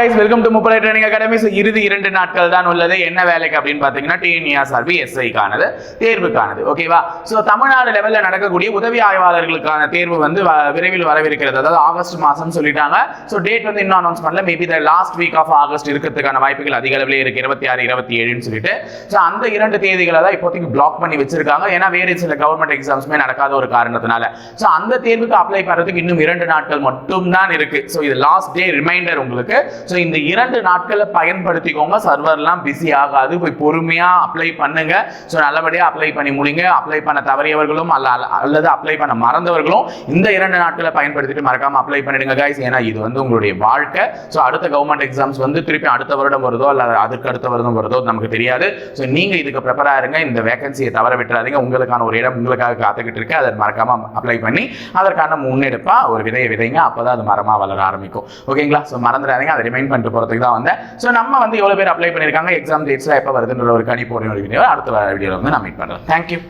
Guys welcome to முப்படை training academy so இறுதி இரண்டு நாட்கள் தான் உள்ளது. என்ன வேலைக்கு அப்படின்னு பார்த்தீங்கன்னா டிஎன்இஆர்பி எஸ்ஐக்கானது தேர்வுக்கானது. ஓகேவா ஸோ தமிழ்நாடு லெவலில் நடக்கக்கூடிய உதவி ஆய்வாளர்களுக்கான தேர்வு வந்து வ- விரைவில் வரவிருக்கிறது. அதாவது ஆகஸ்ட் மாதம் சொல்லிட்டாங்க. ஸோ டேட் வந்து இன்னும் அனௌன்ஸ் பண்ணல. Maybe the last week of August இருக்கிறதுக்கான வாய்ப்புகள் அதிக அளவில் இருக்கு. இருபத்தி ஆறு இருபத்தி ஏழுன்னு சொல்லிட்டு. ஸோ அந்த இரண்டு தேதிகளை தான் இப்போதைக்கு பிளாக் பண்ணி வச்சிருக்காங்க. ஏன்னா வேறு சில கவர்மெண்ட் எக்ஸாம்ஸ்மே நடக்காத ஒரு காரணத்தினால. ஸோ அந்த தேர்வுக்கு அப்ளை பண்ணுறதுக்கு இன்னும் இரண்டு நாட்கள் மட்டும் தான் இருக்கு. ஸோ இது லாஸ்ட் டே ரிமைண்டர் உங்களுக்கு. ஸோ இந்த இரண்டு நாட்களை பயன்படுத்திக்கோங்க. சர்வர்லாம் பிஸி ஆகாது. போய் பொறுமையாக அப்ளை பண்ணுங்க. ஸோ நல்லபடியாக அப்ளை பண்ணி முடிங்க. அப்ளை பண்ண தவறியவர்களும் அல்ல அல்ல- அல்லது அப்ளை பண்ண மறந்தவர்களும் இந்த இரண்டு நாட்களை பயன்படுத்திட்டு மறக்காமல் அப்ளை பண்ணிடுங்க கைஸ் ஏன்னா இது வந்து உங்களுடைய வாழ்க்கை. ஸோ அடுத்த கவர்மெண்ட் எக்ஸாம்ஸ் வந்து திருப்பி அடுத்த வருடம் வருதோ அல்ல அதுக்கு அடுத்த வருடம் வருதோ நமக்கு தெரியாது. ஸோ நீங்கள் இதுக்கு ப்ரிப்பர் இருங்க. இந்த வேகன்சியை தவற விட்டுறாதீங்க. உங்களுக்கான ஒரு இடம் உங்களுக்காக காத்துக்கிட்டு இருக்கு. அதை மறக்காமல் அப்ளை பண்ணி அதற்கான முன்னெடுப்பாக ஒரு விதையை விதைங்க. அப்போ தான் அது மரமாக வளர ஆரம்பிக்கும். ஓகேங்களா ஸோ மறந்துடாதீங்க. அதை ட்ரெயின் பண்ணிட்டு போறதுக்கு தான் வந்தேன். ஸோ நம்ம வந்து எவ்வளோ பேர் அப்ளை பண்ணியிருக்காங்க? எக்ஸாம் டேட்ஸ்லாம் எப்போ வருதுன்ற ஒரு கணிப்பு ஒரு வீடியோ அடுத்த வீடியோவில் வந்து நான் மீட் பண்ணுறேன் தேங்க்யூ